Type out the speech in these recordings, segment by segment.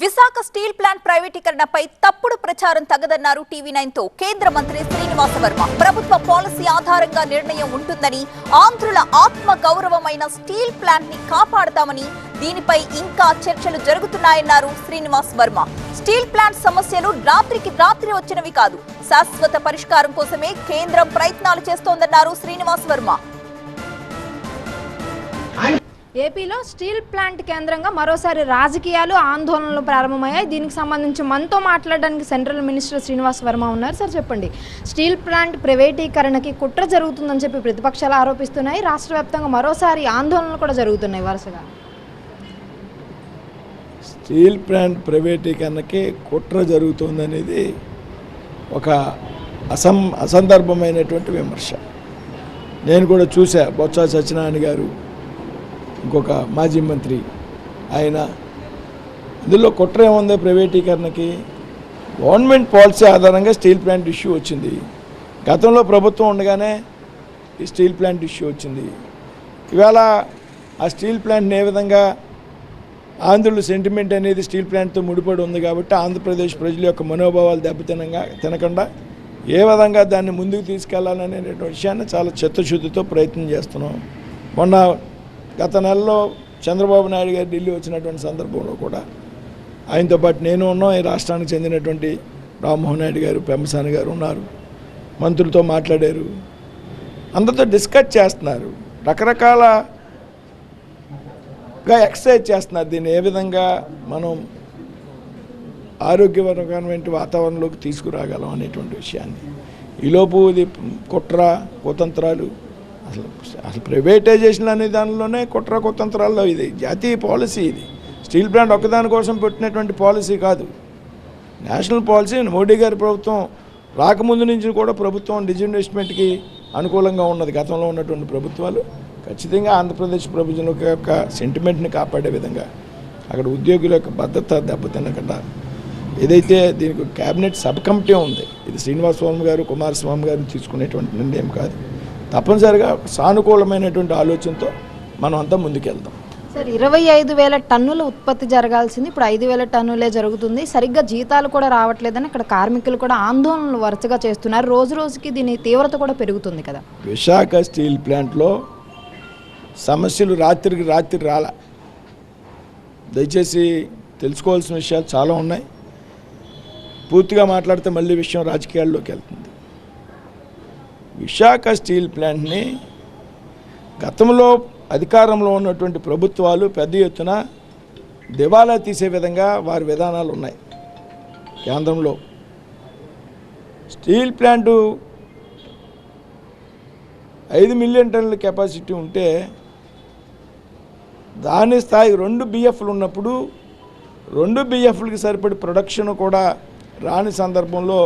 Visakha steel plant ప్రైవేటీకరణపై తప్పుడు ప్రచారం తగదన్నారు TV నైన్తో కేంద్ర మంత్రి శ్రీనివాస వర్మ. ప్రభుత్వ పాలసీ ఆధారంగా నిర్ణయం ఉంటుందని ఆంధ్రుల ఆత్మ గౌరవమైన స్టీల్ ప్లాంట్ని కాపాడతామని దీనిపై ఇంకా చర్చలు జరుగుతున్నాయన్నారు శ్రీనివాస్ వర్మ. స్టీల్ ప్లాంట్ సమస్యలు రాత్రికి రాత్రి వచ్చినవి కాదు. శాశ్వత పరిష్కారం కోసమే కేంద్రం ప్రయత్నాలు చేస్తోందన్నారు శ్రీనివాస్ వర్మ. ఏపీలో స్టీల్ ప్లాంట్ కేంద్రంగా మరోసారి రాజకీయాలు ఆందోళనలు ప్రారంభమయ్యాయి. దీనికి సంబంధించి మనతో మాట్లాడడానికి సెంట్రల్ మినిస్టర్ శ్రీనివాస్ వర్మ ఉన్నారు. సార్ చెప్పండి. స్టీల్ ప్లాంట్ ప్రైవేటీకరణకి కుట్ర జరుగుతుందని చెప్పి ప్రతిపక్షాలు ఆరోపిస్తున్నాయి. రాష్ట్ర వ్యాప్తంగా మరోసారి ఆందోళనలు కూడా జరుగుతున్నాయి వరుసగా. స్టీల్ ప్లాంట్ ప్రైవేటీకరణకి కుట్ర జరుగుతుందనేది ఒక అసం అసందర్భమైనటువంటి విమర్శ. నేను కూడా చూసా బొత్స సత్యనారాయణ గారు ఇంకొక మాజీ మంత్రి ఆయన ఇందులో కుట్ర ఏముంది ప్రైవేటీకరణకి? గవర్నమెంట్ పాలసీ ఆధారంగా స్టీల్ ప్లాంట్ ఇష్యూ వచ్చింది. గతంలో ప్రభుత్వం ఉండగానే ఈ స్టీల్ ప్లాంట్ ఇష్యూ వచ్చింది. ఇవాళ ఆ స్టీల్ ప్లాంట్ని ఏ విధంగా ఆంధ్రుల సెంటిమెంట్ అనేది స్టీల్ ప్లాంట్తో ముడిపడి ఉంది కాబట్టి ఆంధ్రప్రదేశ్ ప్రజల యొక్క మనోభావాలు దెబ్బతినంగా తినకుండా ఏ విధంగా దాన్ని ముందుకు తీసుకెళ్ళాలనే విషయాన్ని చాలా చిత్తశుద్ధితో ప్రయత్నం చేస్తున్నాం. మొన్న గత నెలలో చంద్రబాబు నాయుడు గారు ఢిల్లీ వచ్చినటువంటి సందర్భంలో కూడా ఆయనతో పాటు నేను ఉన్నాం. ఈ రాష్ట్రానికి చెందినటువంటి రామ్మోహన్ నాయుడు గారు పెంపసాని గారు ఉన్నారు. మంత్రులతో మాట్లాడారు. అందరితో డిస్కస్ చేస్తున్నారు. రకరకాల గా ఎక్సర్సైజ్ చేస్తున్నారు. దీన్ని ఏ విధంగా మనం ఆరోగ్యకరమైన వాతావరణంలోకి తీసుకురాగలం అనేటువంటి విషయాన్ని. ఈలోపు ఇది కుట్ర కుతంత్రాలు అసలు అసలు ప్రైవేటైజేషన్ అనే దానిలోనే కుట్ర కుతంత్రాల్లో ఇది. జాతీయ పాలసీ ఇది. స్టీల్ ప్లాంట్ ఒక్కదాని కోసం పెట్టినటువంటి పాలసీ కాదు. నేషనల్ పాలసీ మోడీ గారి ప్రభుత్వం రాకముందు నుంచి కూడా ప్రభుత్వం డిజిన్వెస్ట్మెంట్కి అనుకూలంగా ఉన్నది. గతంలో ఉన్నటువంటి ప్రభుత్వాలు ఖచ్చితంగా ఆంధ్రప్రదేశ్ ప్రభుత్వం యొక్క సెంటిమెంట్ని కాపాడే విధంగా అక్కడ ఉద్యోగుల యొక్క భద్రత దెబ్బతినకుండా ఏదైతే దీనికి క్యాబినెట్ సబ్ కమిటీ ఉంది ఇది శ్రీనివాసస్వామి గారు కుమారస్వామి గారు తీసుకునేటువంటి నిర్ణయం కాదు. తప్పనిసరిగా సానుకూలమైనటువంటి ఆలోచనతో మనం అంతా ముందుకెళ్దాం సార్ ఇరవై ఐదు వేల టన్నుల ఉత్పత్తి జరగాల్సింది. ఇప్పుడు ఐదు వేల టన్నులే జరుగుతుంది. సరిగ్గా జీతాలు కూడా రావట్లేదని ఇక్కడ కార్మికులు కూడా ఆందోళనలు వరుసగా చేస్తున్నారు. రోజు రోజుకి దీని తీవ్రత కూడా పెరుగుతుంది కదా. విశాఖ స్టీల్ ప్లాంట్లో సమస్యలు రాత్రికి రాత్రి రాల దయచేసి తెలుసుకోవాల్సిన విషయాలు చాలా ఉన్నాయి. పూర్తిగా మాట్లాడితే మళ్ళీ విషయం రాజకీయాల్లోకి వెళ్తుంది. విశాఖ స్టీల్ ప్లాంట్ని గతంలో అధికారంలో ఉన్నటువంటి ప్రభుత్వాలు పెద్ద ఎత్తున దివాలా తీసే విధంగా వారి విధానాలు ఉన్నాయి. కేంద్రంలో స్టీల్ ప్లాంటు ఐదు మిలియన్ టన్నుల కెపాసిటీ ఉంటే దాని స్థాయి రెండు బిఎఫ్లు ఉన్నప్పుడు రెండు బిఎఫ్లకి సరిపడి ప్రొడక్షన్ కూడా రాని సందర్భంలో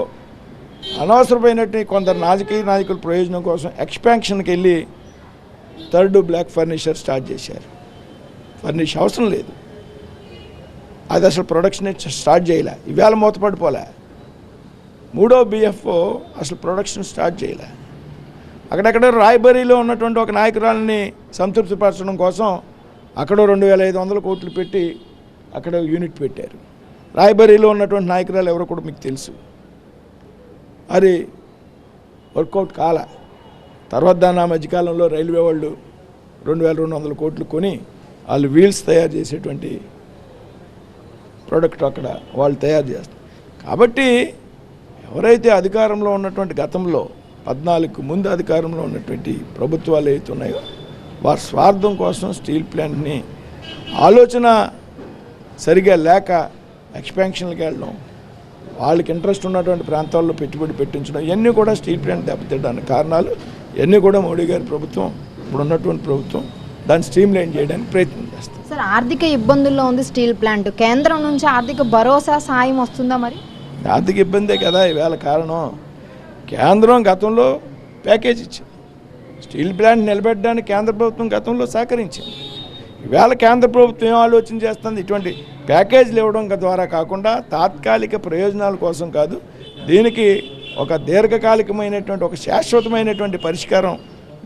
అనవసరమైనటువంటి కొందరు రాజకీయ నాయకుల ప్రయోజనం కోసం ఎక్స్పాన్షన్కి వెళ్ళి థర్డ్ బ్లాక్ ఫర్నిచర్ స్టార్ట్ చేశారు. ఫర్నిష్ అవసరం లేదు. అది అసలు ప్రొడక్షన్ స్టార్ట్ చేయలే. ఇవాళ మూతపడిపోలే. మూడో బిఎఫ్ఓ అసలు ప్రొడక్షన్ స్టార్ట్ చేయలే. అక్కడక్కడ రాయబరీలో ఉన్నటువంటి ఒక నాయకురాలని సంతృప్తిపరచడం కోసం అక్కడ రెండు వేల ఐదు వందల కోట్లు పెట్టి అక్కడ యూనిట్ పెట్టారు. రాయబరీలో ఉన్నటువంటి నాయకురాలు ఎవరో కూడా మీకు తెలుసు. అది వర్కౌట్ కాల. తర్వాత దాన్ని ఆ మధ్యకాలంలో రైల్వే వాళ్ళు రెండు వేల రెండు వందల కోట్లు కొని వాళ్ళు వీల్స్ తయారు చేసేటువంటి ప్రోడక్ట్ అక్కడ వాళ్ళు తయారు చేస్తారు. కాబట్టి ఎవరైతే అధికారంలో ఉన్నటువంటి గతంలో పద్నాలుగు ముందు అధికారంలో ఉన్నటువంటి ప్రభుత్వాలు ఏవైతే ఉన్నాయో వారి స్వార్థం కోసం స్టీల్ ప్లాంట్ని ఆలోచన సరిగా లేక ఎక్స్పాన్షన్కి వెళ్ళడం వాళ్ళకి ఇంట్రెస్ట్ ఉన్నటువంటి ప్రాంతాల్లో పెట్టుబడి పెట్టించడం ఇవన్నీ కూడా స్టీల్ ప్లాంట్ దెబ్బతిట్టడానికి కారణాలు. ఇవన్నీ కూడా మోడీ గారి ప్రభుత్వం ఇప్పుడు ఉన్నటువంటి ప్రభుత్వం దాన్ని స్ట్రీమ్ లైన్ చేయడానికి ప్రయత్నం చేస్తుంది. సార్ ఆర్థిక ఇబ్బందుల్లో ఉంది స్టీల్ ప్లాంట్. కేంద్రం నుంచి ఆర్థిక భరోసా సాయం వస్తుందా మరి? ఆర్థిక ఇబ్బందే కదా ఈవేళ కారణం. కేంద్రం గతంలో ప్యాకేజ్ ఇచ్చింది. స్టీల్ ప్లాంట్ నిలబెట్టడానికి కేంద్ర ప్రభుత్వం గతంలో సహకరించింది. ఇవాళ కేంద్ర ప్రభుత్వం ఏం ఆలోచన చేస్తుంది? ఇటువంటి ప్యాకేజీలు ఇవ్వడం ద్వారా కాకుండా తాత్కాలిక ప్రయోజనాల కోసం కాదు దీనికి ఒక దీర్ఘకాలికమైనటువంటి ఒక శాశ్వతమైనటువంటి పరిష్కారం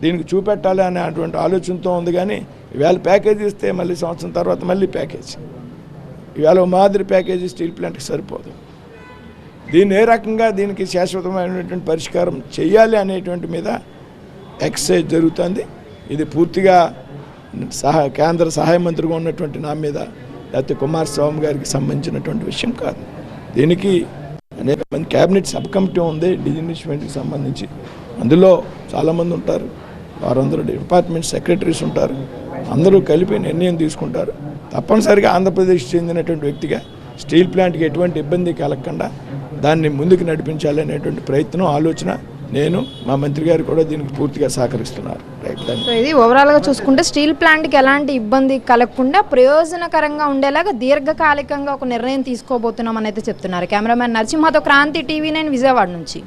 దీనికి చూపెట్టాలి అనేటువంటి ఆలోచనతో ఉంది కానీ ఇవాళ ప్యాకేజీ ఇస్తే మళ్ళీ సంవత్సరం తర్వాత మళ్ళీ ప్యాకేజ్. ఇవాళ ఓ మాదిరి ప్యాకేజీ స్టీల్ ప్లాంట్కి సరిపోదు. దీన్ని ఏ రకంగా దీనికి శాశ్వతమైనటువంటి పరిష్కారం చేయాలి అనేటువంటి మీద ఎక్సర్సైజ్ జరుగుతుంది. ఇది పూర్తిగా సహా కేంద్ర సహాయ మంత్రిగా ఉన్నటువంటి నా మీద లేకపోతే కుమారస్వామి గారికి సంబంధించినటువంటి విషయం కాదు. దీనికి అనేక మంది క్యాబినెట్ సబ్ కమిటీ ఉంది డిజినిష్మెంట్కి సంబంధించి. అందులో చాలామంది ఉంటారు. వారందరూ డిపార్ట్మెంట్ సెక్రటరీస్ ఉంటారు. అందరూ కలిపి నిర్ణయం తీసుకుంటారు. తప్పనిసరిగా ఆంధ్రప్రదేశ్ చెందినటువంటి వ్యక్తిగా స్టీల్ ప్లాంట్కి ఎటువంటి ఇబ్బంది కలగకుండా దాన్ని ముందుకు నడిపించాలనేటువంటి ప్రయత్నం ఆలోచన నేను మా మంత్రి గారు కూడా దీనికి పూర్తిగా సహకరిస్తున్నారు. సో ఇది ఓవరాల్గా చూసుకుంటే స్టీల్ ప్లాంట్కి ఎలాంటి ఇబ్బంది కలగకుండా ప్రయోజనకరంగా ఉండేలాగా దీర్ఘకాలికంగా ఒక నిర్ణయం తీసుకోబోతున్నామని అయితే చెప్తున్నారు. కెమెరామ్యాన్ నరసింహతో క్రాంతి టీవీ నైన్ విజయవాడ నుంచి.